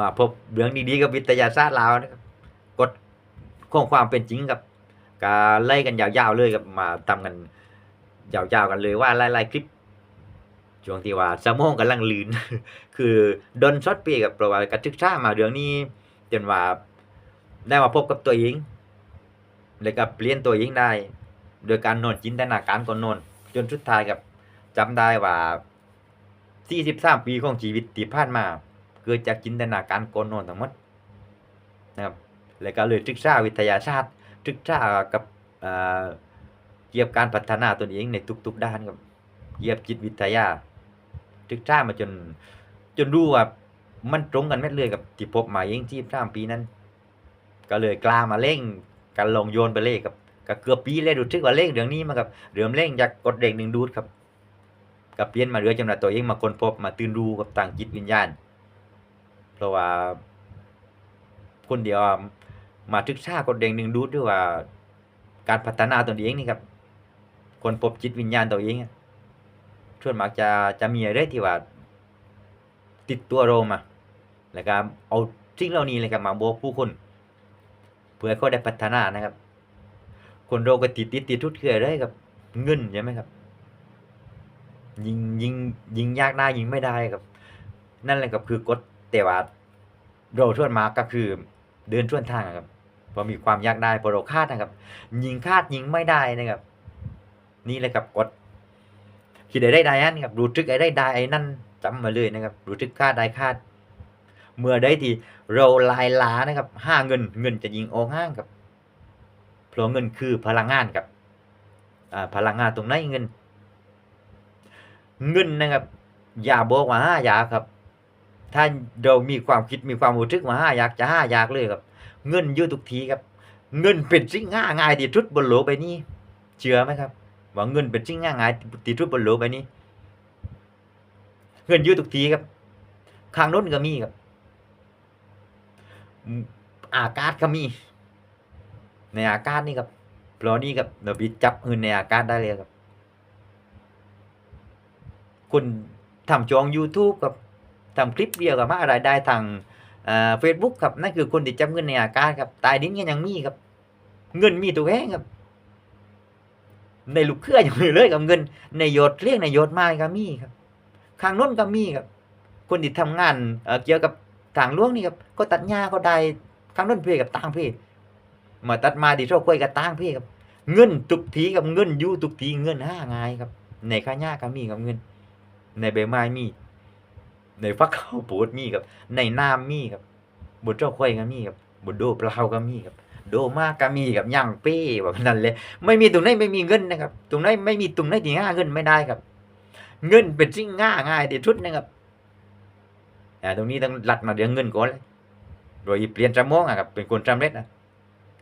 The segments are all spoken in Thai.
มาพบเรื่องดีๆกับวิทยาศาสตร์ลาวนะครับกดข้อความเป็นจริงกับกาไล่กันยาวๆเลยกับมาทำกันยาวๆกันเลยว่าไล่ๆคลิปช่วงที่ว่าสมองกำลังลืน คือดนช็อตเปียกับประวัติการศึกษามาเรื่องนี้จนว่าได้มาพบกับตัวเองแล้วก็เปลี่ยนตัวเองได้ โดยการนอนจินตนาการก่อนนอนจนสุดท้ายกับจำได้ว่า43ปีของชีวิตที่ผ่านมา เกิดจากจินตนาการก่อนนอนทั้งหมดนะครับแล้วก็เลยศึกษาวิทยาศาสตร์ศึกษากับเกี่ยวกับการพัฒนาตนเองในทุก ๆ ด้านครับเกี่ยวกับจิตวิทยาศึกษามาจนจนรู้ว่ามันตรงกันแม่เลยกับที่พบมาเองที่สามปีนั้น ก็เลยกล้ามาเล่งกันลงโยนไปเลยครับก็เกือบปีเลยดูทึกว่าเล่งเรื่องนี้มาครับเรื่องเล่งจากกดเด็กหนึ่งดูดครับกับเปลี่ยนมาเรือจำนวนตัวเองมาคนพบมาตื่นรู้กับต่างจิตวิญญาณ เพราะว่าคนเดียวมาศึกษากฎเด้งหนึ่งดูด้วยว่า การพัฒนาตนเองนี่ครับ คนพบจิตวิญญาณตัวเองอะส่วนมากจะจะมีอะไรที่ว่าติดตัวเรามาแล้วก็เอาสิ่งเหล่านี้เลยครับมาบอกผู้คนเพื่อให้เขาได้พัฒนานะครับ คนเราก็ติดติดติดทุดเคืออะไรครับเงินใช่ไหมครับ ยิงยิงยิงยากหน้ยิงไม่ได้ครับ นั่นแหละครับคือกฎ แต่ว่าเราส่วนมากก็คือเดินส่วนทางอะครับพอมีความยากได้พอเราคาดนะครับ ยิงคาดยิงไม่ได้นะครับ นี่เลยครับกฎคิดได้ได้ได้นั่นครับรู้ทึกไอ้ได้ได้ไอ้นั่นจำมาเลยนะครับรู้ทึกคาดได้คาด เมื่อได้ที่เราลายล้านะครับห้าเงินเงินจะยิงออกห้างครับเพราะเงินคือพลังงานครับพลังงานตรงไหนเงิน เงินนะครับ อย่าบอกว่าห้าอย่าครับ ถ้าเรามีความคิดมีความรู้สึกว่าห้าอยากจะห้าอยากเลยครับ เงินยู่ทุกทีครับ เงินเป็นสิ่งง่ายง่ายที่สุดบนโลกใบนี้เชื่อไหมครับว่าเงินเป็นสิ่งง่ายง่ายที่สุดบนโลกใบนี้ เงินยู่ทุกทีครับข้างโน้นก็มีครับ อากาศก็มี ในอากาศนี่ครับเพราะนี่ครับเราบิจับเงินในอากาศได้เลยครับคุณทำช่อง YouTube กับ ทำคลิปเดียวกับมารายได้ทางเฟซบุ๊กครับนั่นคือคนที่จับเงินในอากาศครับตายดิ้นก็ยังมีครับ เงินมีตัวแห้งครับในลูกเครือยังมีเลยกับเงิน ในโยดเรียกในโยดม้ก็มีครับข้างน้นก็มีครับ คนที่ทำงานเอ่อเกี่ยวกับทางล่วงนี่ครับ ก็ตัดหญ้าก็ได้ข้างน้นเพกับต่างเพมาตัดมาที่โชคกล้วยกับต่างเพครับเงินทุกทีกับเงินยู่ทุกทีเงินห้างายครับ ในข้าหญ้าก็มีกับเงิน ในใบไม้มี ในฟักข้าวโพดมีครับ ในน้ำมีครับบนเจ้าควายก็มีครับบนโดปลาก็มีครับโดมากก็มีครับย่างเป้แบบนั้นเลย ไม่มีตรงไหนไม่มีเงินนะครับ ตรงไหนไม่มีตรงไหนที่ง่าเงินไม่ได้ครับ เงินเป็นสิ่งง่าง่ายที่สุดนะครับอ่าตรงนี้ต้องรัดมาเรื่องเงินก่อนเลยโดยเปลี่ยนสมองอะครับเป็นคนสำเร็จนะ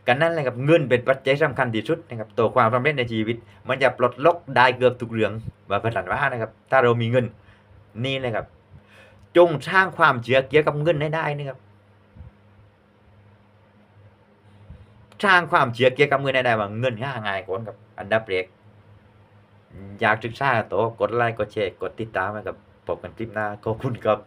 กันนั่นเลยครับเงินเป็นปัจจัยสำคัญที่สุดนะครับตัวความสำเร็จในชีวิต มันจะปลดล็อกได้เกือบทุกเรื่องว่าพนันว่านะครับ ถ้าเรามีเงินนี่เลยครับ จงสร้างความเชื่อเกี่ยวกับเงินให้ได้นะครับสร้างความเชื่อเกี่ยวกับเงินให้ได้ว่าเงินง่ายง่ายก่อนครับ อันดับแรกอยากศึกษาโตวกดไลค์กดแชร์กดติดตามไว้กับพบกันคลิปหน้าขอบคุณครับ